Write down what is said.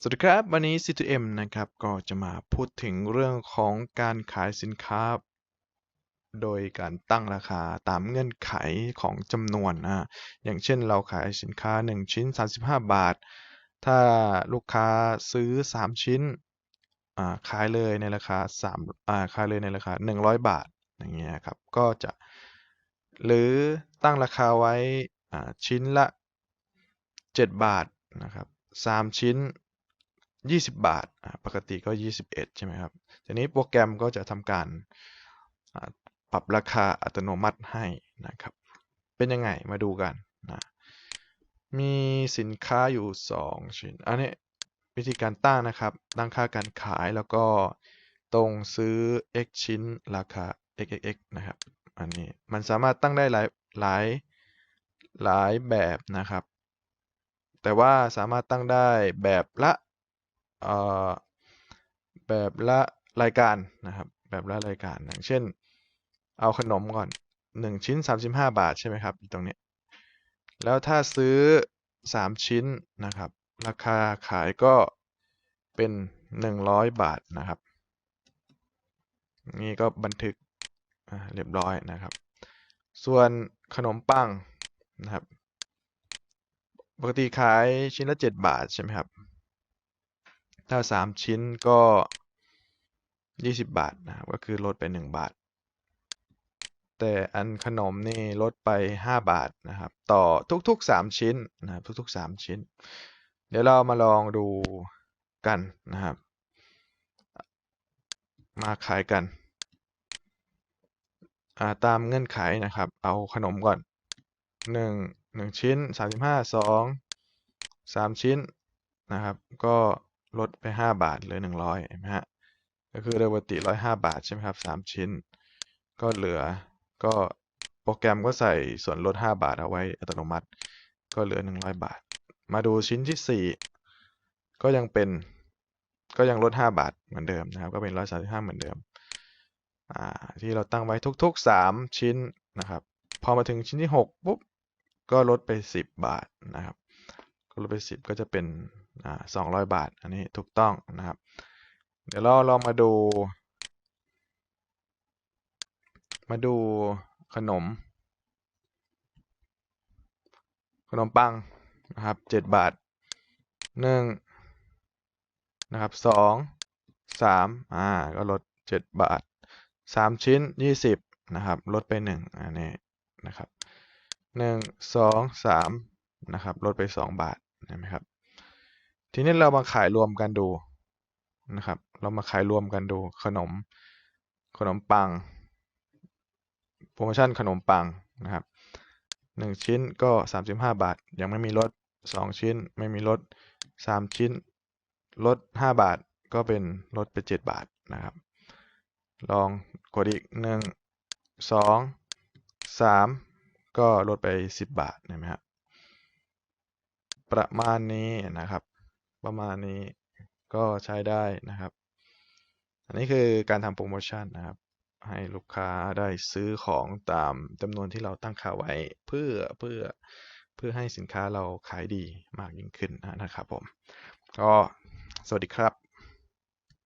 สวัสดีครับ วันนี้ C2M นะครับ ก็จะมาพูดถึงเรื่องของการขายสินค้า โดยการตั้งราคาตามเงื่อนไขของจำนวนนะอย่างเช่นเราขายสินค้า 1 ชิ้น 35 บาท ถ้าลูกค้าซื้อ 3 ชิ้นขายเลยในราคา3อ่าขายเลยในราคา 100 บาทอย่างเงี้ยครับ ก็จะ หรือตั้งราคาไว้ชิ้นละ 7 บาทนะครับ3ชิ้น 20 บาทอ่าปกติก็ 21 ใช่ไหมครับ ทีนี้โปรแกรมก็จะทำการปรับราคาอัตโนมัติให้นะครับ เป็นยังไงมาดูกันนะมีสินค้าอยู่ 2 ชิ้น อันนี้วิธีการตั้งนะครับ ตั้งค่าการขายแล้วก็ตรงซื้อ x ชิ้นราคา xxx นะครับ อันนี้มันสามารถตั้งได้หลายหลายหลายแบบนะครับ แต่ว่าสามารถตั้งได้แบบละ แบบละรายการนะครับ แบบละรายการอย่างเช่น เอาขนมก่อน 1 ชิ้น 35 บาทใช่ไหมครับตรงนี้ แล้วถ้าซื้อ 3 ชิ้นนะครับ ราคาขายก็เป็น 100 บาทนะครับ นี่ก็บันทึกเรียบร้อยนะครับ ส่วนขนมปังนะครับ ปกติขายชิ้นละ 7 บาทใช่ไหมครับ ถ้า 3 ชิ้นก็ 20 บาทนะครับก็คือลดไป 1 บาท แต่อันขนมนี่ลดไป 5 บาทนะครับ ต่อทุกๆ 3 ชิ้นนะครับทุก ๆ 3 ชิ้น เดี๋ยวเรามาลองดูกันนะครับ มาขายกันตามเงื่อนไขนะครับ เอาขนมก่อน 1 1 ชิ้น 35 2 3 ชิ้นนะครับ ก็ ลดไป5บาทเหลือ100เห็นไหมฮะก็คือเดิมปกติ105บาทใช่ไหมครับ3ชิ้น ก็เหลือก็โปรแกรมก็ใส่ส่วนลด5บาทเอาไว้อัตโนมัติ ก็เหลือ100บาท มาดูชิ้นที่4ก็ยังเป็นก็ยังลด5บาทเหมือนเดิมนะครับ ก็เป็น135เหมือนเดิมที่เราตั้งไว้ทุกๆ3ชิ้นนะครับ พอมาถึงชิ้นที่6ปุ๊บก็ลดไป10บาทนะครับ ก็ลดไป10ก็จะเป็น อ่า200บาท อันนี้ถูกต้องนะครับ เดี๋ยวเราลองมาดู มาดูขนม ขนมปังนะครับ7บาท1นะครับ2 3อ่าก็ลด7บาท3ชิ้น20นะครับลดไป1อันนี้นะครับ1 2 3นะครับลดไป2บาทเห็นไหมครับ ทีนี้เรามาขายรวมกันดูนะครับ เรามาขายรวมกันดูขนมขนมปัง โปรโมชั่นขนมปังนะครับ1ชิ้นก็ 35 บาท ยังไม่มีลด2ชิ้นไม่มีลด3ชิ้นลด 5 บาทก็เป็นลดไป 7 บาทนะครับ ลองกดอีก 1 2 3 ก็ลดไป 10 บาทเห็นไหมครับประมาณนี้นะครับ ประมาณนี้ก็ใช้ได้นะครับ อันนี้คือการทำโปรโมชั่นนะครับ ให้ลูกค้าได้ซื้อของตามจำนวนที่เราตั้งค่าไว้ เพื่อเพื่อเพื่อให้สินค้าเราขายดีมากยิ่งขึ้นนะครับผม ก็สวัสดีครับ